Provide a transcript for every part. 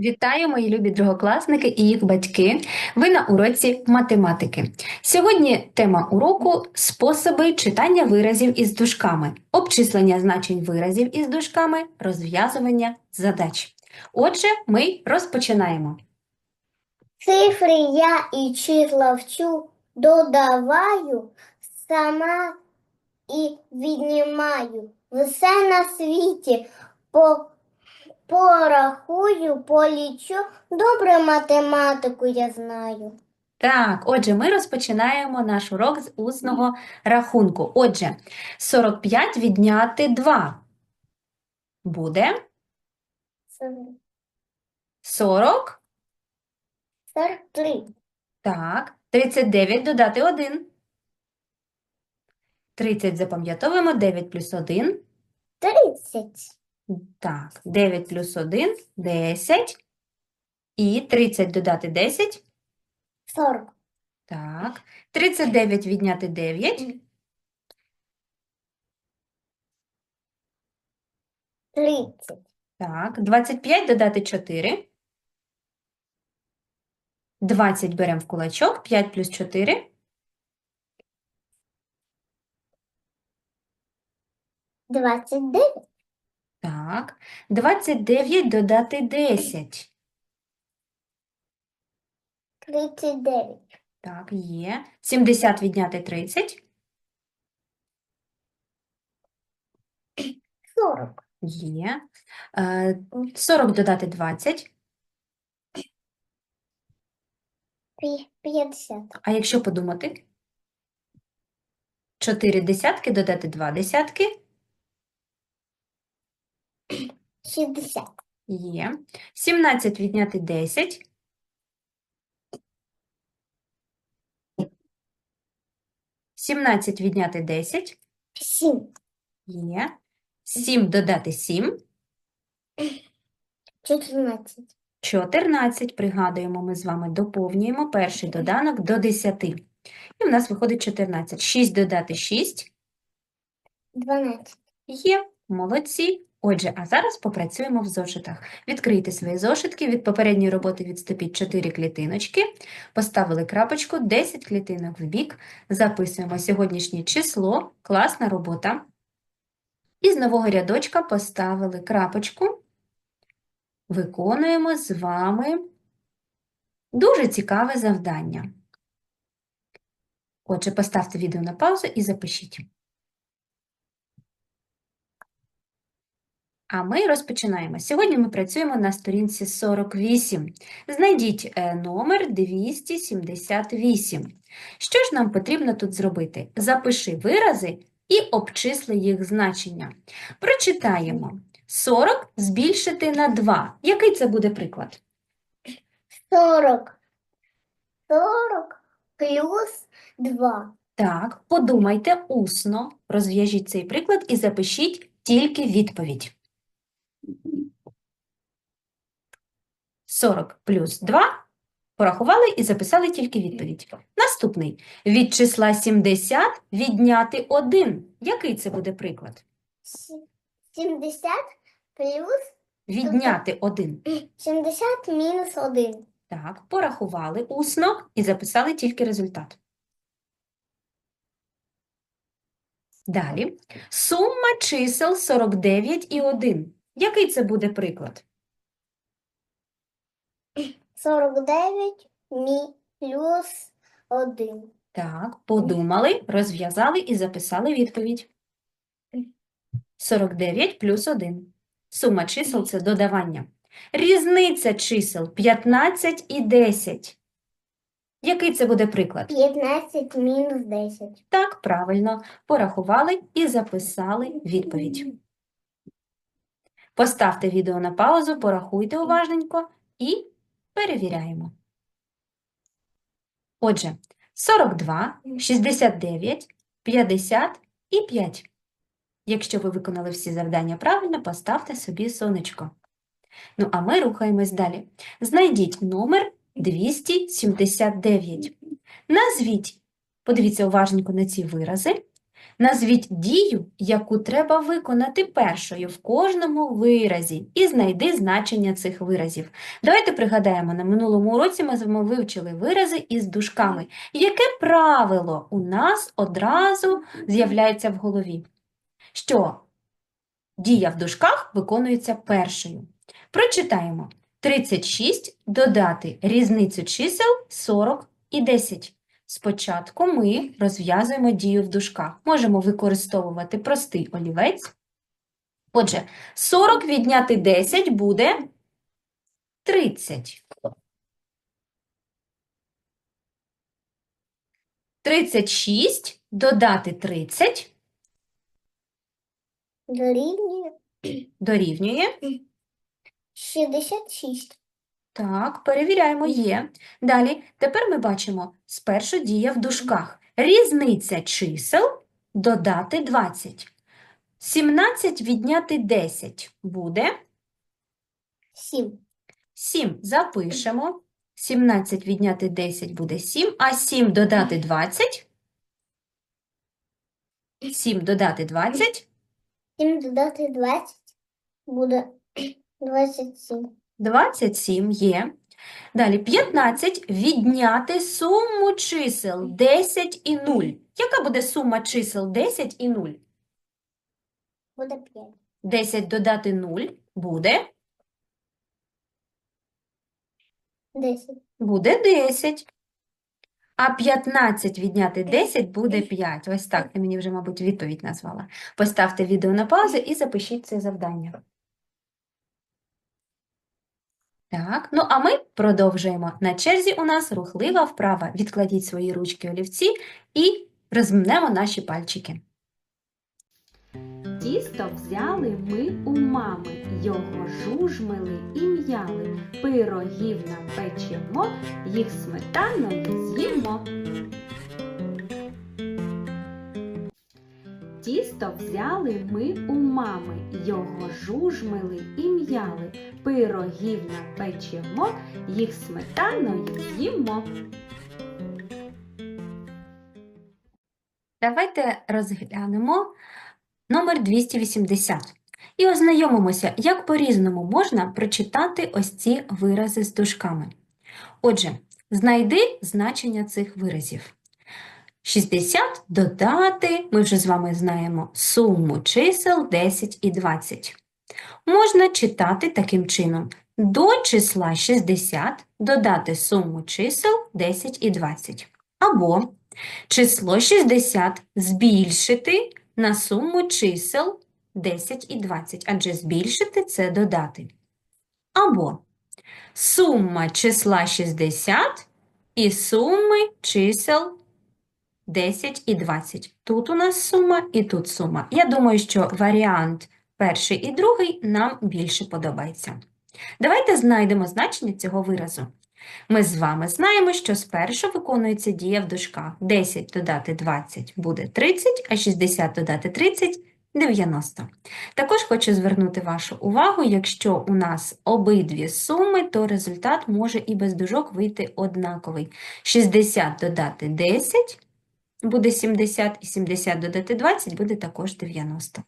Вітаю, мої любі другокласники і їх батьки. Ви на уроці математики. Сьогодні тема уроку способи читання виразів із дужками, обчислення значень виразів із дужками, розв'язування задач. Отже, ми розпочинаємо. Цифри я і числа вчу, додаваю, сама і віднімаю. Все на світі по, порахую, полічу, добре математику я знаю. Так, отже, ми розпочинаємо наш урок з усного рахунку. Отже, 45 відняти 2 буде 40. 43, Так, 39 додати 1. 30 запам'ятовуємо, 9 плюс 1. 30, Так, 9 плюс 1 – 10. І 30 додати 10. 40, Так, 39 відняти 9. 30, Так, 25 додати 4. 20 беремо в кулачок, 5 плюс 4. 29, Так, 29 додати 10. 39, Так, є. 70 відняти 30. 40, Є. Е, 40 додати 20. 50, А якщо подумати? 4 десятки додати 2 десятки. 60, Є. 17 відняти 10. 17 відняти 10. 7, Є. 7 додати 7. 14, 14. Пригадуємо, ми з вами доповнюємо перший доданок до 10. І в нас виходить 14. 6 додати 6. 12, Є, молодці. Отже, а зараз попрацюємо в зошитах. Відкрийте свої зошитки, від попередньої роботи відступіть 4 клітиночки, поставили крапочку, 10 клітинок в бік, записуємо сьогоднішнє число, класна робота. І з нового рядочка поставили крапочку, виконуємо з вами дуже цікаве завдання. Отже, поставте відео на паузу і запишіть. А ми розпочинаємо. Сьогодні ми працюємо на сторінці 48. Знайдіть е, номер 278. Що ж нам потрібно тут зробити? Запиши вирази і обчисли їх значення. Прочитаємо. 40 збільшити на 2. Який це буде приклад? 40, 40 плюс 2. Так, подумайте усно, розв'яжіть цей приклад і запишіть тільки відповідь. 40 плюс 2 порахували і записали тільки відповідь. Наступний. Від числа 70 відняти 1. Який це буде приклад? 70 плюс Відняти 1. 70 мінус 1. Так, порахували усно і записали тільки результат. Далі. Сума чисел 49 і 1. Який це буде приклад? 49 мі плюс 1. Так, подумали, розв'язали і записали відповідь. 49 плюс 1. Сума чисел – це додавання. Різниця чисел 15 і 10. Який це буде приклад? 15 мінус 10. Так, правильно. Порахували і записали відповідь. Поставте відео на паузу, порахуйте уважненько і перевіряємо. Отже, 42, 69, 50 і 5. Якщо ви виконали всі завдання правильно, поставте собі сонечко. Ну, а ми рухаємось далі. Знайдіть номер 279. Назвіть, подивіться уважненько на ці вирази. Назвіть дію, яку треба виконати першою в кожному виразі, і знайди значення цих виразів. Давайте пригадаємо, на минулому уроці ми з вами вивчили вирази із дужками. Яке правило у нас одразу з'являється в голові? Що дія в дужках виконується першою. Прочитаємо. 36 додати різницю чисел 40 і 10. Спочатку ми розв'язуємо дію в дужках. Можемо використовувати простий олівець. Отже, 40 відняти 10 буде 30. 36 додати 30 Дорівнює дорівнює. 66. Так, перевіряємо, є. Далі, тепер ми бачимо спершу дія в дужках. Різниця чисел додати 20. 17 відняти 10 буде 7. 7. Запишемо. 17 відняти 10 буде 7, а 7 додати 20. 7 додати 20. 7 додати 20 буде 27. 27 є. Далі 15 відняти суму чисел 10 і 0. Яка буде сума чисел 10 і 0? Буде 5. 10 додати 0 буде, 10. буде 10. А 15 відняти 10 буде 5. Ось так, ти мені вже, мабуть, відповідь назвала. Поставте відео на паузу і запишіть це завдання. Так, ну а ми продовжуємо. На черзі у нас рухлива вправа. Відкладіть свої ручки олівці і розмнемо наші пальчики. Тісто взяли ми у мами, його жужмили і м'яли, пирогів напечемо, їх сметаною з'їмо. Тісто взяли ми у мами, його жужмили і м'яли, пирогів напечемо, їх сметаною з'їмо. Давайте розглянемо номер 280 і ознайомимося, як по-різному можна прочитати ось ці вирази з дужками. Отже, знайди значення цих виразів. 60 додати, ми вже з вами знаємо суму чисел 10 і 20. Можна читати таким чином. До числа 60 додати суму чисел 10 і 20. Або число 60 збільшити на суму чисел 10 і 20, адже збільшити – це додати. Або сума числа 60 і суми чисел 10 і 20. Тут у нас сума і тут сума. Я думаю, що варіант перший і другий нам більше подобається. Давайте знайдемо значення цього виразу. Ми з вами знаємо, що спершу виконується дія в дужках. 10 додати 20 буде 30, а 60 додати 30 – 90. Також хочу звернути вашу увагу, якщо у нас обидві суми, то результат може і без дужок вийти однаковий. 60 додати 10 буде 70, і 70 додати 20 буде також 90.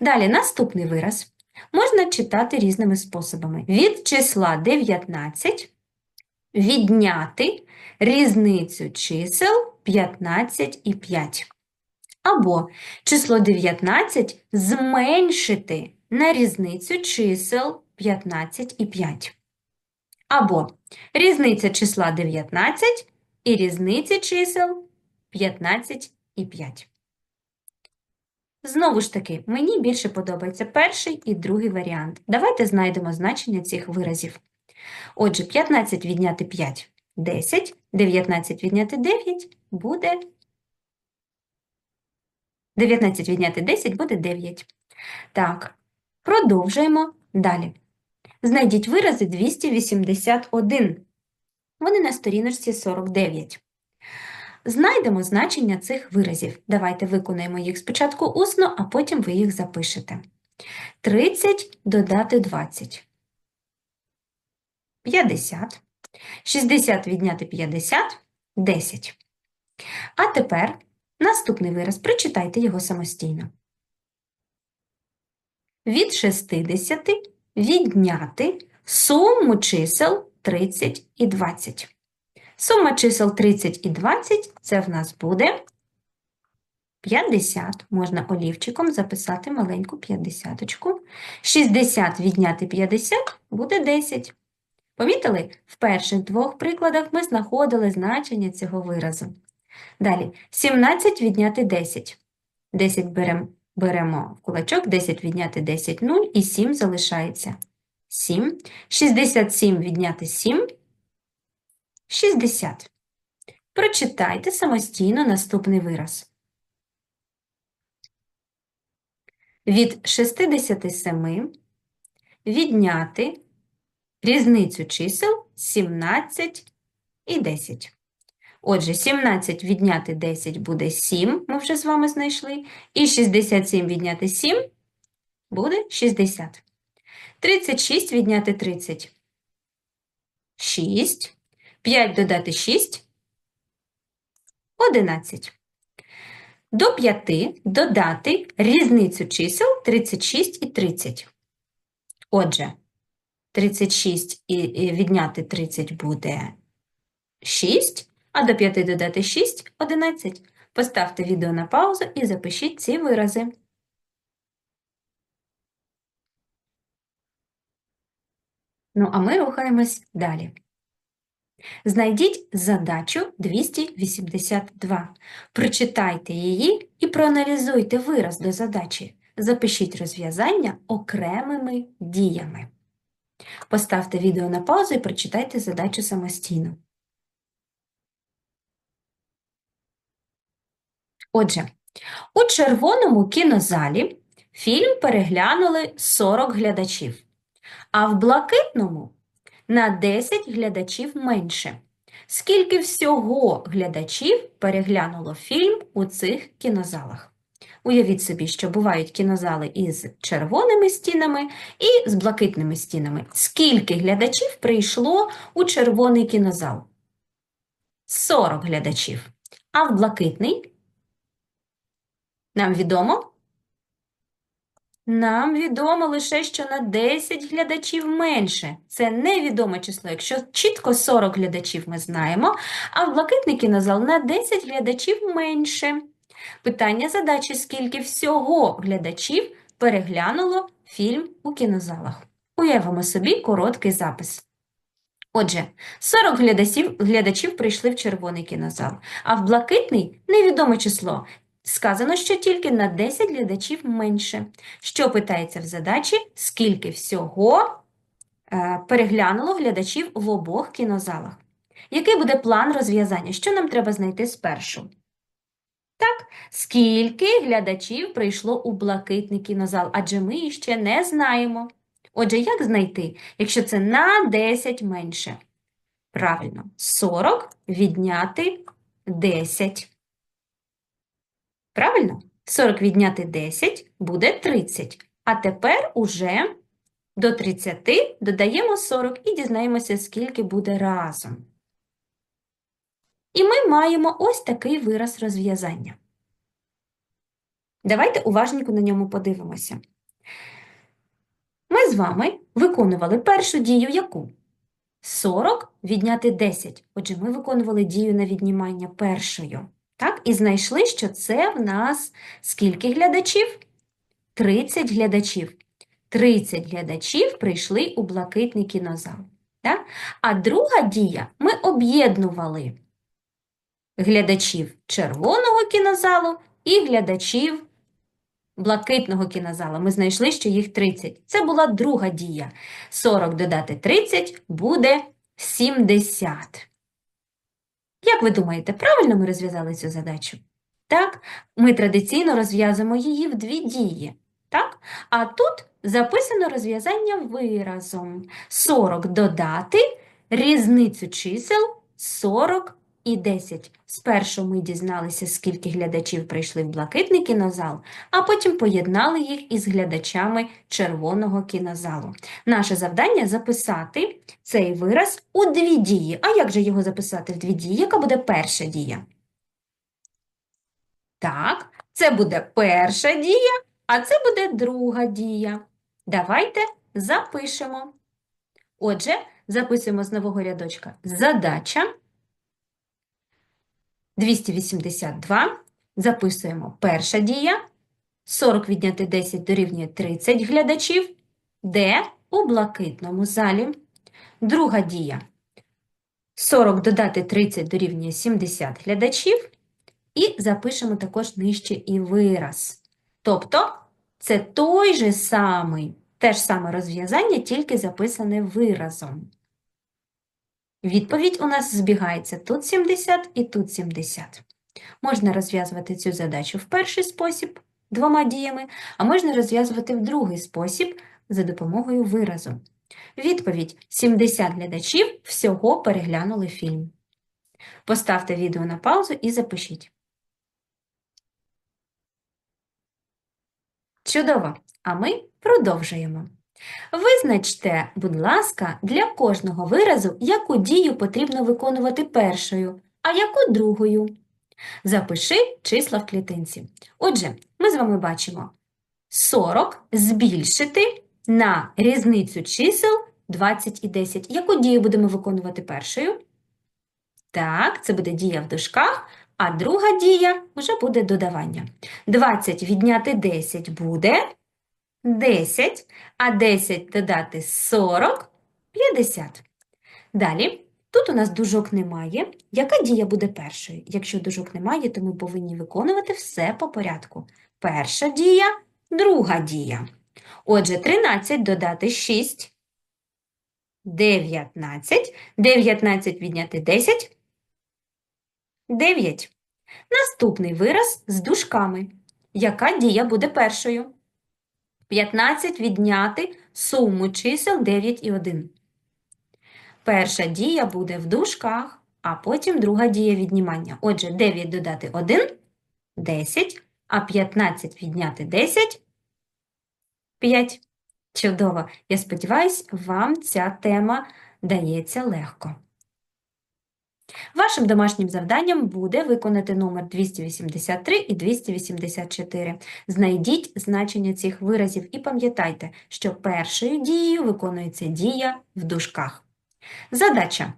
Далі, наступний вираз можна читати різними способами. Від числа 19 відняти різницю чисел 15 і 5. Або число 19 зменшити на різницю чисел 15 і 5. Або різниця числа 19 і різниця чисел 15 і 5. Знову ж таки, мені більше подобається перший і другий варіант. Давайте знайдемо значення цих виразів. Отже, 15 відняти 5 – 10, 19 відняти 9 буде 19 відняти 10 буде 9. Так, продовжуємо далі. Знайдіть вирази 281. Вони на сторіночці 49. Знайдемо значення цих виразів. Давайте виконаємо їх спочатку усно, а потім ви їх запишете. 30 додати 20. 50. 60 відняти 50 – 10. А тепер Наступний вираз. Прочитайте його самостійно. Від 60 відняти суму чисел 30 і 20. Сума чисел 30 і 20 – це в нас буде 50. Можна олівчиком записати маленьку 50. 60 відняти 50 буде 10. Помітили? В перших двох прикладах ми знаходили значення цього виразу. Далі, 17 відняти 10. 10 берем, беремо в кулачок, 10 відняти 10 – 0 і 7 залишається. 7. 67 відняти 7 – 60. Прочитайте самостійно наступний вираз. Від 67 відняти різницю чисел 17 і 10. Отже, 17 відняти 10 буде 7, ми вже з вами знайшли, і 67 відняти 7 буде 60. 36 відняти 30 – 6. 5 додати 6 – 11. До 5 додати різницю чисел 36 і 30. Отже, 36 і відняти 30 буде 6, а до 5 додати 6 – 11. Поставте відео на паузу і запишіть ці вирази. Ну, а ми рухаємось далі. Знайдіть задачу 282. Прочитайте її і проаналізуйте вираз до задачі. Запишіть розв'язання окремими діями. Поставте відео на паузу і прочитайте задачу самостійно. Отже, у червоному кінозалі фільм переглянули 40 глядачів, а в блакитному на 10 глядачів менше. Скільки всього глядачів переглянуло фільм у цих кінозалах? Уявіть собі, що бувають кінозали із червоними стінами і з блакитними стінами. Скільки глядачів прийшло у червоний кінозал? 40 глядачів. А в блакитний? Нам відомо? Нам відомо лише, що на 10 глядачів менше. Це невідоме число. Якщо чітко 40 глядачів ми знаємо, а в блакитний кінозал на 10 глядачів менше. Питання задачі, скільки всього глядачів переглянуло фільм у кінозалах. Уявимо собі короткий запис. Отже, 40 глядачів, глядачів прийшли в червоний кінозал, а в блакитний невідоме число. Сказано, що тільки на 10 глядачів менше. Що питається в задачі, скільки всього е, переглянуло глядачів в обох кінозалах? Який буде план розв'язання? Що нам треба знайти спершу? Так, скільки глядачів прийшло у блакитний кінозал? Адже ми їх ще не знаємо. Отже, як знайти, якщо це на 10 менше? Правильно, 40 відняти 10. Правильно? 40 відняти 10 буде 30. А тепер уже до 30 додаємо 40 і дізнаємося, скільки буде разом. І ми маємо ось такий вираз розв'язання. Давайте уважненько на ньому подивимося. Ми з вами виконували першу дію яку? 40 відняти 10. Отже, ми виконували дію на віднімання першою. Так? І знайшли, що це в нас скільки глядачів? 30 глядачів. 30 глядачів прийшли у блакитний кінозал. Так? А друга дія ми об'єднували глядачів червоного кінозалу і глядачів блакитного кінозалу. Ми знайшли, що їх 30. Це була друга дія. 40 додати 30 буде 70. Як ви думаєте, правильно ми розв'язали цю задачу? Так, ми традиційно розв'язуємо її в дві дії. Так? А тут записано розв'язання виразом. 40 додати різницю чисел 40 і 10. Спершу ми дізналися, скільки глядачів прийшли в блакитний кінозал, а потім поєднали їх із глядачами червоного кінозалу. Наше завдання записати цей вираз у дві дії. А як же його записати в дві дії? Яка буде перша дія? Так, це буде перша дія, а це буде друга дія. Давайте запишемо. Отже, записуємо з нового рядочка задача 282. Записуємо перша дія. 40 відняти 10 дорівнює 30 глядачів. Де? У блакитному залі. Друга дія. 40 додати 30 дорівнює 70 глядачів. І запишемо також нижче і вираз. Тобто, це той же самий, те ж саме розв'язання, тільки записане виразом. Відповідь у нас збігається тут 70 і тут 70. Можна розв'язувати цю задачу в перший спосіб двома діями, а можна розв'язувати в другий спосіб за допомогою виразу. Відповідь: 70 глядачів всього переглянули фільм. Поставте відео на паузу і запишіть. Чудово! А ми продовжуємо. Визначте, будь ласка, для кожного виразу, яку дію потрібно виконувати першою, а яку другою. Запиши числа в клітинці. Отже, ми з вами бачимо 40 збільшити на різницю чисел 20 і 10. Яку дію будемо виконувати першою? Так, це буде дія в дужках, а друга дія вже буде додавання. 20 відняти 10 буде 10, а 10 додати 40 – 50. Далі, тут у нас дужок немає. Яка дія буде першою? Якщо дужок немає, то ми повинні виконувати все по порядку. Перша дія, друга дія. Отже, 13 додати 6 – 19. 19 відняти 10 – 9. Наступний вираз з дужками. Яка дія буде першою? 15 відняти суму чисел 9 і 1. Перша дія буде в дужках, а потім друга дія віднімання. Отже, 9 додати 1 – 10, а 15 відняти 10 – 5. Чудово! Я сподіваюся, вам ця тема дається легко. Вашим домашнім завданням буде виконати номер 283 і 284. Знайдіть значення цих виразів і пам'ятайте, що першою дією виконується дія в дужках. Задача.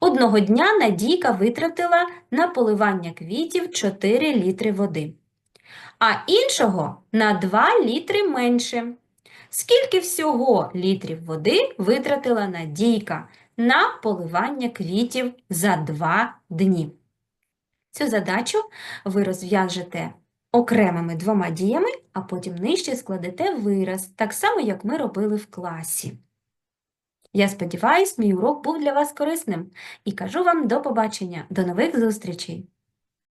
Одного дня Надійка витратила на поливання квітів 4 літри води, а іншого на 2 літри менше. Скільки всього літрів води витратила Надійка на поливання квітів за 2 дні? Цю задачу ви розв'яжете окремими двома діями, а потім нижче складете вираз, так само, як ми робили в класі. Я сподіваюся, мій урок був для вас корисним і кажу вам до побачення, до нових зустрічей!